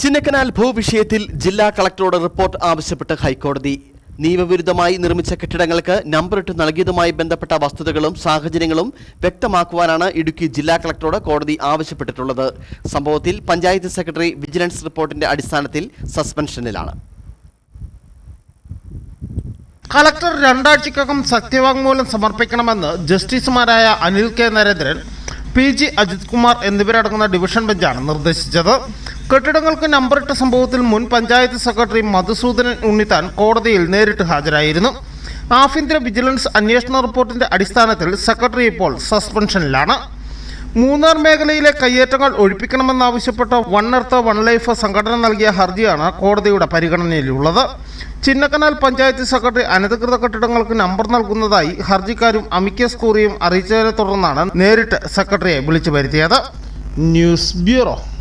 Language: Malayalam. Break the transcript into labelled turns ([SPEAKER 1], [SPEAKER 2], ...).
[SPEAKER 1] ചിന്നക്കനാൽ ഭൂവിഷയത്തിൽ ജില്ലാ കളക്ടറോട് റിപ്പോർട്ട് ആവശ്യപ്പെട്ട് ഹൈക്കോടതി. നിയമവിരുദ്ധമായി നിർമ്മിച്ച കെട്ടിടങ്ങൾക്ക് നമ്പറിട്ട് നൽകിയതുമായി ബന്ധപ്പെട്ട വസ്തുതകളും സാഹചര്യങ്ങളും വ്യക്തമാക്കുവാനാണ് ഇടുക്കി ജില്ലാ കളക്ടറോട് കോടതി ആവശ്യപ്പെട്ടിട്ടുള്ളത്. സംഭവത്തിൽ പഞ്ചായത്ത് സെക്രട്ടറി വിജിലൻസ് റിപ്പോർട്ടിന്റെ അടിസ്ഥാനത്തിൽ സസ്പെൻഷനിലാണ്.
[SPEAKER 2] കളക്ടർ രണ്ടാഴ്ചക്കകം സത്യവാങ്മൂലം സമർപ്പിക്കണമെന്ന് ജസ്റ്റിസുമാരായ Anil K Narendran P G Ajith Kumar എന്നിവരടങ്ങുന്ന ഡിവിഷൻ ബെഞ്ചാണ് നിർദ്ദേശിച്ചത്. കെട്ടിടങ്ങൾക്ക് നമ്പറിട്ട സംഭവത്തിൽ മുൻ പഞ്ചായത്ത് സെക്രട്ടറി മധുസൂദനൻ ഉണ്ണിത്താൻ കോടതിയിൽ നേരിട്ട് ഹാജരായിരുന്നു. ആഭ്യന്തര വിജിലൻസ് അന്വേഷണ റിപ്പോർട്ടിന്റെ അടിസ്ഥാനത്തിൽ സെക്രട്ടറി ഇപ്പോൾ സസ്പെൻഷനിലാണ്. മൂന്നാർ മേഖലയിലെ കയ്യേറ്റങ്ങൾ ഒഴിപ്പിക്കണമെന്നാവശ്യപ്പെട്ട വൺ എർത്ത് വൺ ലൈഫ് സംഘടന നൽകിയ ഹർജിയാണ് കോടതിയുടെ പരിഗണനയിലുള്ളത്. ചിന്നക്കനാൽ പഞ്ചായത്ത് സെക്രട്ടറി അനധികൃത കെട്ടിടങ്ങൾക്ക് നമ്പർ നൽകുന്നതായി ഹർജിക്കാരും അമിക്കസ് കൂറിയും അറിയിച്ചതിനെ തുടർന്നാണ് നേരിട്ട് സെക്രട്ടറിയെ വിളിച്ചു വരുത്തിയത്. News bureau.